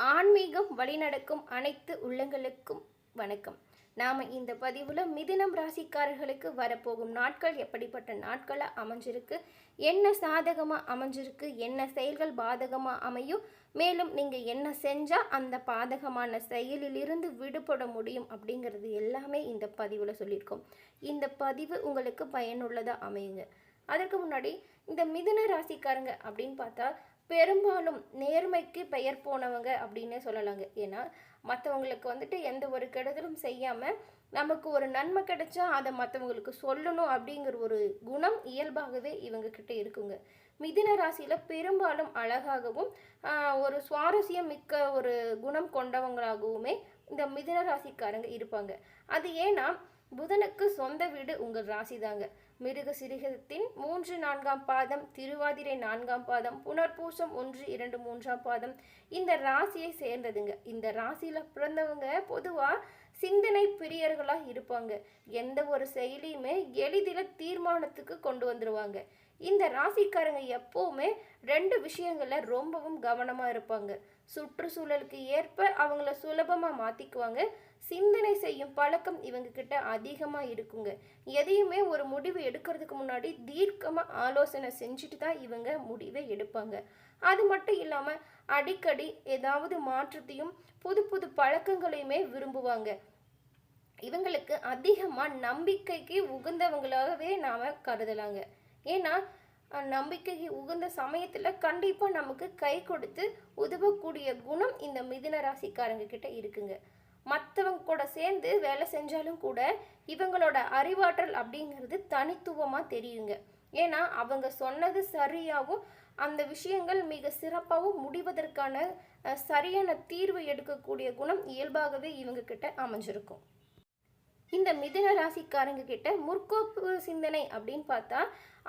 ஆன்மீகம் வழிநடக்கும் அனைத்து உள்ளங்களுக்கும் வணக்கம். நாம் இந்த பதிவில் மிதினம் ராசிக்காரர்களுக்கு வரப்போகும் நாட்கள் எப்படிப்பட்ட நாட்களாக அமைஞ்சிருக்கு என்ன சாதகமாக அமைஞ்சிருக்கு என்ன செயல்கள் பாதகமாக அமையும் மேலும் நீங்கள் என்ன செஞ்சால் அந்த பாதகமான செயலிலிருந்து விடுபட முடியும் அப்படிங்கிறது எல்லாமே இந்த பதிவில் சொல்லியிருக்கோம். இந்த பதிவு உங்களுக்கு பயனுள்ளதாக அமையுங்க. அதற்கு முன்னாடி இந்த மிதுன ராசிக்காரங்க அப்படின்னு பார்த்தா பெரும்பாலும் நேர்மைக்கு பெயர் போனவங்க அப்படின்னே சொல்லலாங்க. ஏன்னா மற்றவங்களுக்கு வந்துட்டு எந்த ஒரு கெடுதலும் செய்யாமல் நமக்கு ஒரு நன்மை கிடைச்சா அதை மற்றவங்களுக்கு சொல்லணும் அப்படிங்கிற ஒரு குணம் இயல்பாகவே இவங்க கிட்ட இருக்குங்க. மிதின ராசியில் பெரும்பாலும் அழகாகவும் ஒரு சுவாரஸ்யம் மிக்க ஒரு குணம் கொண்டவங்களாகவுமே இந்த மிதின ராசிக்காரங்க இருப்பாங்க. அது ஏன்னா புதனுக்கு சொந்த வீடு உங்கள் ராசி தாங்க மிருக சிறிகத்தின் மூன்று நான்காம் பாதம் திருவாதிரை நான்காம் பாதம் புனர்பூசம் ஒன்று இரண்டு மூன்றாம் பாதம். இந்த ராசியை சேர்ந்ததுங்க. இந்த ராசியில் பிறந்தவங்க பொதுவாக சிந்தனை பிரியர்களாக இருப்பாங்க. எந்த ஒரு செயலியுமே எளிதில் தீர்மானத்துக்கு கொண்டு வந்துடுவாங்க இந்த ராசிக்காரங்க எப்போவுமே ரெண்டு விஷயங்களில் ரொம்பவும் கவனமாக இருப்பாங்க. சுற்றுச்சூழலுக்கு ஏற்ப அவங்கள சுலபமாக மாற்றிக்குவாங்க சிந்தனை செய்யும் பழக்கம் இவங்க கிட்ட அதிகமாக இருக்குங்க. எதையுமே ஒரு முடிவு எடுக்கிறதுக்கு முன்னாடி தீர்க்கமாக ஆலோசனை செஞ்சுட்டு தான் இவங்க முடிவை எடுப்பாங்க. அது மட்டும் இல்லாமல் அடிக்கடி ஏதாவது மாற்றத்தையும் புது புது பழக்கங்களையுமே விரும்புவாங்க. இவங்களுக்கு அதிகமாக நம்பிக்கைக்கு உகந்தவங்களாகவே நாம் கருதலாங்க. ஏன்னா நம்பிக்கைக்கு உகந்த சமயத்தில் கண்டிப்பாக நமக்கு கை கொடுத்து உதவக்கூடிய குணம் இந்த மிதுன ராசிக்காரங்க கிட்ட இருக்குங்க. மற்றவங்க கூட சேர்ந்து வேலை செஞ்சாலும் கூட இவங்களோட அறிவாற்றல் அப்படிங்கிறது தனித்துவமாக தெரியுங்க. ஏன்னா அவங்க சொன்னது சரியாகவும் அந்த விஷயங்கள் மிக சிறப்பாகவும் முடிவதற்கான சரியான தீர்வு எடுக்கக்கூடிய குணம் இயல்பாகவே இவங்க கிட்ட அமைஞ்சிருக்கும். இந்த மிதுன ராசிக்காரங்க கிட்ட முற்கோப்பு சிந்தனை அப்படின்னு பார்த்தா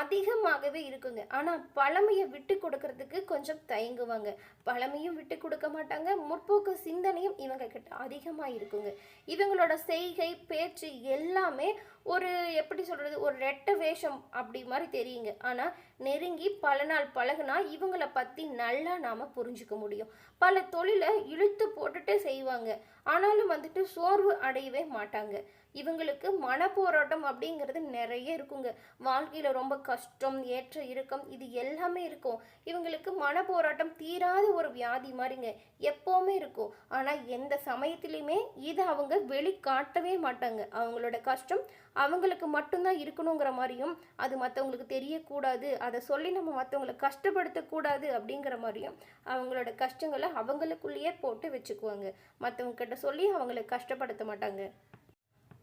அதிகமாகவே இருக்குங்க. ஆனால் பழமையை விட்டு கொடுக்கறதுக்கு கொஞ்சம் தயங்குவாங்க. பழமையும் விட்டு கொடுக்க மாட்டாங்க. முற்போக்கு சிந்தனையும் இவங்க கிட்ட அதிகமாக இருக்குங்க. இவங்களோட செய்கை பேச்சு எல்லாமே ஒரு எப்படி சொல்கிறது ஒரு ரெட்ட வேஷம் அப்படி மாதிரி தெரியுங்க. ஆனால் நெருங்கி பல நாள் பழகுனா இவங்கள பற்றி நல்லா நாம் புரிஞ்சுக்க முடியும். பல தொழிலை இழுத்து போட்டுட்டே செய்வாங்க. ஆனாலும் வந்துட்டு சோர்வு அடையவே மாட்டாங்க. இவங்களுக்கு மனப்போராட்டம் அப்படிங்கிறது நிறைய இருக்குங்க. வாழ்க்கையில் ரொம்ப கஷ்டம் ஏற்ற இறுக்கம் இது எல்லாமே இருக்கும். இவங்களுக்கு மனப்போராட்டம் தீராத ஒரு வியாதி மாதிரிங்க. எப்போவுமே இருக்கும். ஆனால் எந்த சமயத்துலையுமே இதை அவங்க வெளிக்காட்டவே மாட்டாங்க. அவங்களோட கஷ்டம் அவங்களுக்கு மட்டும்தான் இருக்கணுங்கிற மாதிரியும் அது மற்றவங்களுக்கு தெரியக்கூடாது. அதை சொல்லி நம்ம மற்றவங்களை கஷ்டப்படுத்தக்கூடாது அப்படிங்கிற மாதிரியும் அவங்களோட கஷ்டங்களை அவங்களுக்குள்ளேயே போட்டு வச்சுக்குவாங்க. மற்றவங்க கிட்ட சொல்லி அவங்களை கஷ்டப்படுத்த மாட்டாங்க.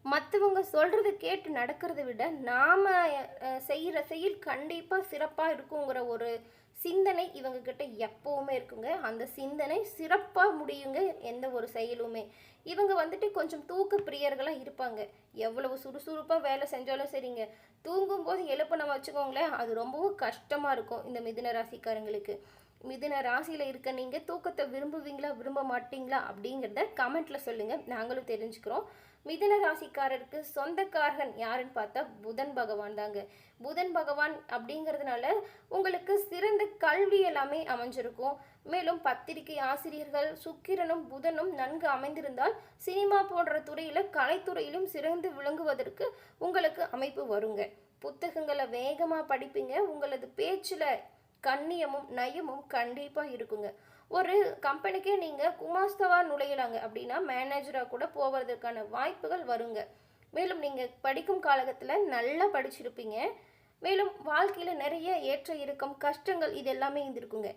மற்றவங்க சொல்கிறத கேட்டு நடக்கிறத விட நாம் செய்கிற செயல் கண்டிப்பாக சிறப்பாக இருக்குங்கிற ஒரு சிந்தனை இவங்க கிட்ட இருக்குங்க. அந்த சிந்தனை சிறப்பாக முடியுங்க எந்த ஒரு செயலுமே. இவங்க வந்துட்டு கொஞ்சம் தூக்க பிரியர்களாக இருப்பாங்க. எவ்வளவு சுறுசுறுப்பாக வேலை செஞ்சாலும் சரிங்க. தூங்கும்போது எழுப்ப நம்ம வச்சுக்கோங்களேன் அது ரொம்பவும் கஷ்டமாக இருக்கும் இந்த மிதுன ராசிக்காரங்களுக்கு. மிதுன ராசியில் இருக்க நீங்கள் தூக்கத்தை விரும்புவீங்களா விரும்ப மாட்டீங்களா அப்படிங்கிறத கமெண்ட்டில் சொல்லுங்கள் நாங்களும் தெரிஞ்சுக்கிறோம். மிதுன ராசிக்காரருக்கு சொந்தக்காரகன் யாருன்னு பார்த்தா புதன் பகவான் தாங்க. புதன் பகவான் அப்படிங்கிறதுனால உங்களுக்கு சிறந்த கல்வி எல்லாமே அமைஞ்சிருக்கும். மேலும் பத்திரிகை ஆசிரியர்கள் சுக்கிரனும் புதனும் நன்கு அமைந்திருந்தால் சினிமா போன்ற துறையில் கலைத்துறையிலும் சிறந்து விளங்குவதற்கு உங்களுக்கு அமைப்பு வருங்க. புத்தகங்களை வேகமாக படிப்பீங்க. உங்களது பேச்சில் கண்ணியமும் நயமும் கண்டிப்பாக இருக்குங்க. ஒரு கம்பெனிக்கே நீங்கள் குமாஸ்தவா நுழையிறாங்க அப்படின்னா மேனேஜராக கூட போவதற்கான வாய்ப்புகள் வருங்க. மேலும் நீங்கள் படிக்கும் காலகட்டத்தில் நல்லா படிச்சிருப்பீங்க. மேலும் வாழ்க்கையில் நிறைய ஏற்ற இறக்கம் கஷ்டங்கள் இது எல்லாமே இருந்திருக்குங்க.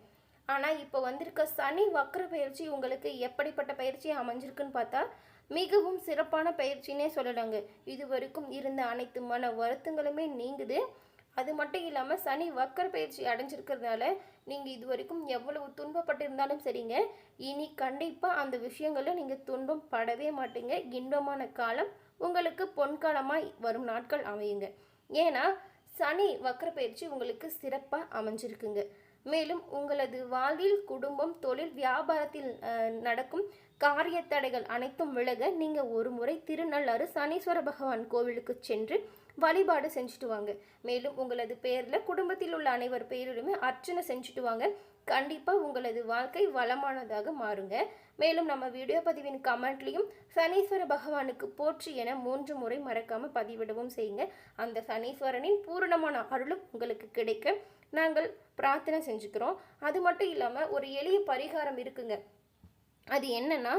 ஆனால் இப்போ வந்திருக்க சனி வக்கர பயிற்சி உங்களுக்கு எப்படிப்பட்ட பயிற்சி அமைஞ்சிருக்குன்னு பார்த்தா மிகவும் சிறப்பான பயிற்சினே சொல்லலாங்க. இது வரைக்கும் இருந்த அனைத்து மன வருத்தங்களுமே நீங்குது. அது மட்டும் இல்லாமல் சனி வக்கர பயிற்சி அடைஞ்சிருக்கிறதுனால நீங்கள் இது வரைக்கும் எவ்வளவு துன்பப்பட்டிருந்தாலும் சரிங்க. இனி கண்டிப்பாக அந்த விஷயங்களில் நீங்கள் துன்பம் படவே மாட்டீங்க. இன்பமான காலம் உங்களுக்கு பொன்காலமாக வரும் நாட்கள் அமையுங்க. ஏன்னா சனி வக்கர பயிற்சி உங்களுக்கு சிறப்பாக அமைஞ்சிருக்குங்க. மேலும் உங்களது வாழ்வில் குடும்பம் தொழில் வியாபாரத்தில் நடக்கும் காரிய தடைகள் அனைத்தும் விலக நீங்கள் ஒரு முறை திருநள்ளாறு சனீஸ்வர பகவான் கோவிலுக்கு சென்று வழிபாடு செஞ்சுட்டு வாங்க. மேலும் உங்களது பேரில் குடும்பத்தில் உள்ள அனைவர் பேரிலுமே அர்ச்சனை செஞ்சுட்டு வாங்க. கண்டிப்பாக உங்களது வாழ்க்கை வளமானதாக மாறுங்க. மேலும் நம்ம வீடியோ பதிவின் கமெண்ட்லேயும் சனீஸ்வர பகவானுக்கு போற்றி என மூன்று முறை மறக்காமல் பதிவிடவும் செய்யுங்க. அந்த சனீஸ்வரனின் பூரணமான அருளும் உங்களுக்கு கிடைக்க நாங்கள் பிரார்த்தனை செஞ்சுக்கிறோம். அது மட்டும் இல்லாமல் ஒரு எளிய பரிகாரம் இருக்குங்க. அது என்னன்னா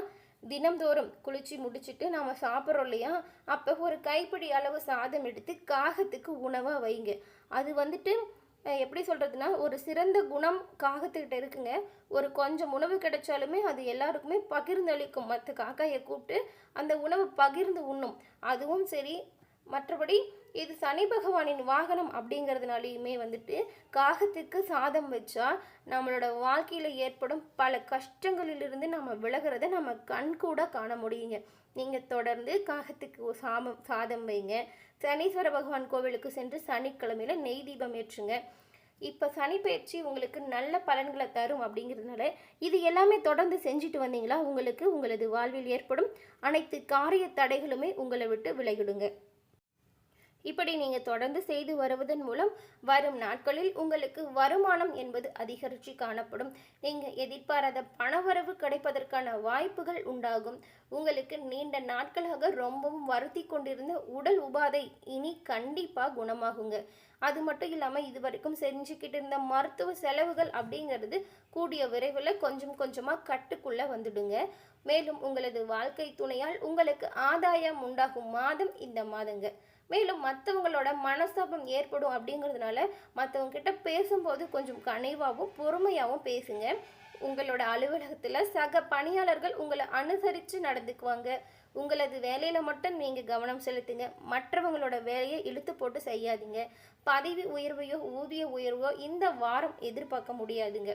தினம்தோறும் குளிச்சு முடிச்சுட்டு நாம் சாப்பிட்றோம் இல்லையா? அப்போ ஒரு கைப்பிடி அளவு சாதம் எடுத்து காகத்துக்கு உணவாக வைங்க. அது வந்துட்டு எப்படி சொல்கிறதுனா ஒரு சிறந்த குணம் காகத்துக்கிட்ட இருக்குங்க. ஒரு கொஞ்சம் உணவு கிடைச்சாலுமே அது எல்லாருக்குமே பகிர்ந்தளிக்கும். மற்ற காக்காயை கூப்பிட்டு அந்த உணவை பகிர்ந்து உண்ணும். அதுவும் சரி. மற்றபடி இது சனி பகவானின் வாகனம் அப்படிங்கிறதுனாலையுமே வந்துட்டு காகத்துக்கு சாதம் வச்சா நம்மளோட வாழ்க்கையில் ஏற்படும் பல கஷ்டங்களிலிருந்து நம்ம விலகிறத நம்ம கண் கூட காண முடியுங்க. நீங்கள் தொடர்ந்து காகத்துக்கு சாமம் சாதம் வைங்க. சனீஸ்வர பகவான் கோவிலுக்கு சென்று சனிக்கிழமையில நெய் தீபம் ஏற்றுங்க. இப்போ சனி பயிற்சி உங்களுக்கு நல்ல பலன்களை தரும் அப்படிங்கிறதுனால இது எல்லாமே தொடர்ந்து செஞ்சுட்டு வந்தீங்களா? உங்களுக்கு உங்களது வாழ்வில் ஏற்படும் அனைத்து காரிய தடைகளுமே உங்களை விட்டு விலகிடுங்க. இப்படி நீங்கள் தொடர்ந்து செய்து வருவதன் மூலம் வரும் நாட்களில் உங்களுக்கு வருமானம் என்பது அதிகரித்து காணப்படும். நீங்கள் எதிர்பாராத பணவரவு கிடைப்பதற்கான வாய்ப்புகள் உண்டாகும். உங்களுக்கு நீண்ட நாட்களாக ரொம்பவும் வருத்தி கொண்டிருந்த உடல் உபாதை இனி கண்டிப்பாக குணமாகுங்க. அது மட்டும் இல்லாமல் இது வரைக்கும் செஞ்சுக்கிட்டு இருந்த மருத்துவ செலவுகள் அப்படிங்கிறது கூடிய விரைவில் கொஞ்சம் கொஞ்சமாக கட்டுக்குள்ளே வந்துடுங்க. மேலும் உங்களது வாழ்க்கை துணையால் உங்களுக்கு ஆதாயம் உண்டாகும் மாதம் இந்த மாதங்க. மேலும் மற்றவங்களோட மனஸ்தாபம் ஏற்படும் அப்படிங்கிறதுனால மற்றவங்க கிட்ட பேசும்போது கொஞ்சம் கனிவாகவும் பொறுமையாகவும் பேசுங்க. உங்களோட அலுவலகத்தில் சக பணியாளர்கள் உங்களை அனுசரித்து நடந்துக்குவாங்க. உங்களது வேலையில் மட்டும் நீங்கள் கவனம் செலுத்துங்க. மற்றவங்களோட வேலையை இழுத்து போட்டு செய்யாதீங்க. பதவி உயர்வையோ ஊதிய உயர்வோ இந்த வாரம் எதிர்பார்க்க முடியாதுங்க.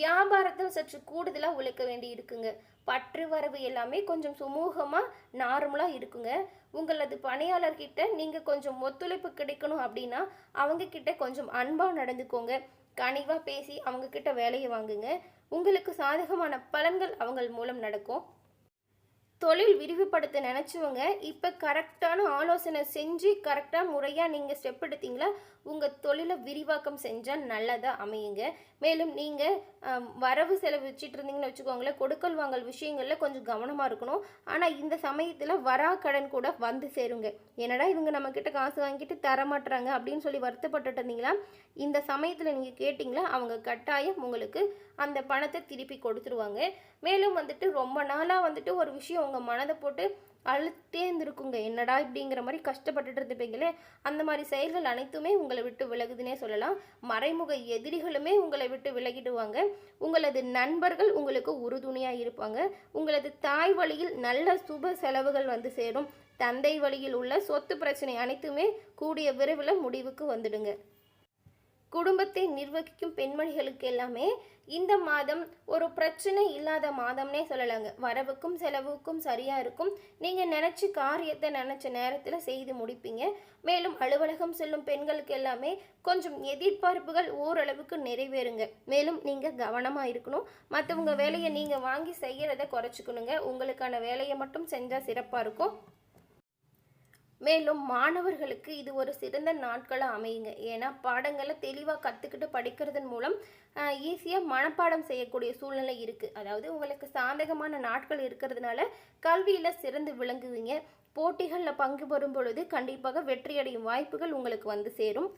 வியாபாரத்தில் சற்று கூடுதலாக உழைக்க வேண்டி இருக்குங்க. பற்று வரவு எல்லாமே கொஞ்சம் சுமூகமாக நார்மலாக இருக்குங்க. உங்களது பணியாளர்கிட்ட நீங்கள் கொஞ்சம் ஒத்துழைப்பு கிடைக்கணும் அப்படின்னா அவங்கக்கிட்ட கொஞ்சம் அன்பாக நடந்துக்கோங்க. கனிவாக பேசி அவங்கக்கிட்ட வேலையை வாங்குங்க. உங்களுக்கு சாதகமான பலன்கள் அவங்கள் மூலம் நடக்கும். தொழில் விரிவுபடுத்த நினச்சவங்க இப்போ கரெக்டான ஆலோசனை செஞ்சு கரெக்டாக முறையாக நீங்கள் ஸ்டெப் எடுத்தீங்களா? உங்கள் தொழிலை விரிவாக்கம் செஞ்சால் நல்லதாக அமையுங்க. மேலும் நீங்கள் வரவு செலவு வச்சுட்டு இருந்தீங்கன்னு வச்சுக்கோங்களேன் கொடுக்கல் வாங்கல் விஷயங்களில் கொஞ்சம் கவனமாக இருக்கணும். ஆனால் இந்த சமயத்தில் வரா கடன் கூட வந்து சேருங்க. என்னடா இவங்க நம்மக்கிட்ட காசு வாங்கிட்டு தர மாட்டுறாங்க அப்படின்னு சொல்லி வருத்தப்பட்டுட்டு இருந்தீங்களா? இந்த சமயத்தில் நீங்கள் கேட்டிங்களா? அவங்க கட்டாயம் உங்களுக்கு அந்த பணத்தை திருப்பி கொடுத்துருவாங்க. மேலும் வந்துட்டு ரொம்ப நாளாக வந்துட்டு ஒரு விஷயம் உங்கள் மனதை போட்டு அழுத்தே இருந்திருக்குங்க. என்னடா இப்படிங்கிற மாதிரி கஷ்டப்பட்டுட்டு இருந்துப்பீங்களே அந்த மாதிரி செயல்கள் அனைத்துமே உங்களை விட்டு விலகுதுன்னே சொல்லலாம். மறைமுக எதிரிகளுமே உங்களை விட்டு விலகிடுவாங்க. உங்களது நண்பர்கள் உங்களுக்கு உறுதுணையாக இருப்பாங்க. உங்களது தாய் வழியில் நல்ல சுப செலவுகள் வந்து சேரும். தந்தை வழியில் உள்ள சொத்து பிரச்சனை அனைத்துமே கூடிய விரைவில் முடிவுக்கு வந்துடுங்க. குடும்பத்தை நிர்வகிக்கும் பெண்மணிகளுக்கு எல்லாமே இந்த மாதம் ஒரு பிரச்சனை இல்லாத மாதம்னே சொல்லலாங்க. வரவுக்கும் செலவுக்கும் சரியாக இருக்கும். நீங்கள் நினச்சி காரியத்தை நினச்ச நேரத்தில் செய்து முடிப்பீங்க. மேலும் அலுவலகம் செல்லும் பெண்களுக்கு எல்லாமே கொஞ்சம் எதிர்பார்ப்புகள் ஓரளவுக்கு நிறைவேறுங்க. மேலும் நீங்கள் கவனமாக இருக்கணும். மற்றவங்க வேலையை நீங்கள் வாங்கி செய்கிறத குறைச்சிக்கணுங்க. உங்களுக்கான வேலையை மட்டும் செஞ்சால் சிறப்பாக இருக்கும். மேலும் மாணவர்களுக்கு இது ஒரு சிறந்த நாட்களாக அமையுங்க. ஏன்னா பாடங்களை தெளிவாக கற்றுக்கிட்டு படிக்கிறதன் மூலம் ஈஸியாக மனப்பாடம் செய்யக்கூடிய சூழ்நிலை இருக்குது அதாவது உங்களுக்கு சாதகமான நாட்கள் இருக்கிறதுனால கல்வியில் சிறந்து விளங்குவீங்க. போட்டிகளில் பங்கு பெறும் பொழுது கண்டிப்பாக வெற்றியடையும் வாய்ப்புகள் உங்களுக்கு வந்து சேரும்.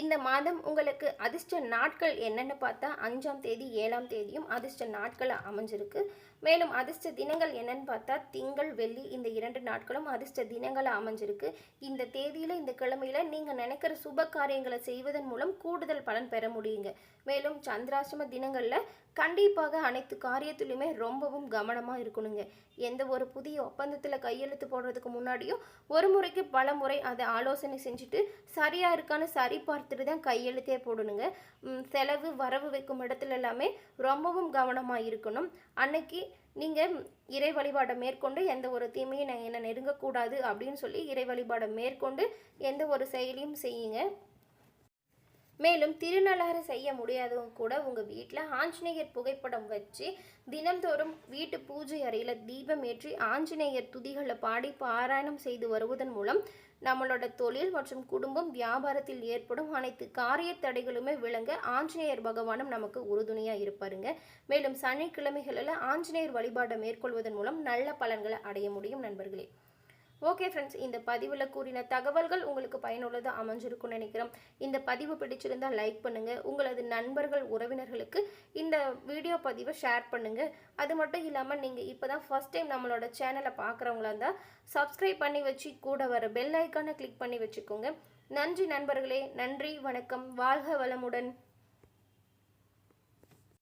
இந்த மாதம் உங்களுக்கு அதிர்ஷ்ட நாட்கள் என்னென்னு பார்த்தா அஞ்சாம் தேதி ஏழாம் தேதியும் அதிர்ஷ்ட நாட்களாக அமைஞ்சிருக்கு. மேலும் அதிர்ஷ்ட தினங்கள் என்னன்னு பார்த்தா திங்கள் வெள்ளி இந்த இரண்டு நாட்களும் அதிர்ஷ்ட தினங்களாக அமைஞ்சிருக்கு. இந்த தேதியில் இந்த கிழமையில் நீங்கள் நினைக்கிற சுப காரியங்களை செய்வதன் மூலம் கூடுதல் பலன் பெற முடியுங்க. மேலும் சந்திராசிரம தினங்களில் கண்டிப்பாக அனைத்து காரியத்திலுமே ரொம்பவும் கவனமாக இருக்கணுங்க. எந்த ஒரு புதிய ஒப்பந்தத்தில் கையெழுத்து போடுறதுக்கு முன்னாடியும் ஒரு முறைக்கு பல முறை அதை ஆலோசனை செஞ்சுட்டு சரியாக இருக்கான்னு சரிபார்த்து பார்த்துட்டு தான் கையெழுத்தே போடணுங்க. செலவு வரவு வைக்கும் இடத்துல எல்லாமே ரொம்பவும் கவனமாக இருக்கணும். அன்னைக்கு நீங்கள் இறை வழிபாடை மேற்கொண்டு எந்த ஒரு தீமையும் நான் என்னை நெருங்கக்கூடாது அப்படின்னு சொல்லி இறை வழிபாடை மேற்கொண்டு எந்த ஒரு செயலையும் செய்யுங்க. மேலும் திருநள்ளாறு செய்ய முடியாதவங்க கூட உங்கள் வீட்டில் ஆஞ்சநேயர் புகைப்படம் வச்சு தினந்தோறும் வீட்டு பூஜை அறையில் தீபம் ஏற்றி ஆஞ்சநேயர் துதிகளை பாடி பாராயணம் செய்து வருவதன் மூலம் நம்மளோட தொழில் மற்றும் குடும்பம் வியாபாரத்தில் ஏற்படும் அனைத்து காரிய தடைகளுமே விளங்க ஆஞ்சநேயர் பகவானும் நமக்கு உறுதுணையாக இருப்பாருங்க. மேலும் சனிக்கிழமைகளில் ஆஞ்சநேயர் வழிபாட்டை மேற்கொள்வதன் மூலம் நல்ல பலன்களை அடைய முடியும் நண்பர்களே. ஓகே ஃப்ரெண்ட்ஸ் இந்த பதிவில் கூறின தகவல்கள் உங்களுக்கு பயனுள்ளதாக அமைஞ்சிருக்கும்னு நினைக்கிறோம். இந்த பதிவு பிடிச்சிருந்தால் லைக் பண்ணுங்கள் உங்களது நண்பர்கள் உறவினர்களுக்கு இந்த வீடியோ பதிவை ஷேர் பண்ணுங்கள் அது மட்டும் இல்லாமல் நீங்கள் இப்போ தான் ஃபஸ்ட் டைம் நம்மளோட சேனலை பார்க்குறவங்களா இருந்தால் சப்ஸ்கிரைப் பண்ணி வச்சு கூட வர பெல் ஐக்கானை கிளிக் பண்ணி வச்சுக்கோங்க. நன்றி நண்பர்களே. நன்றி வணக்கம். வாழ்க வளமுடன்.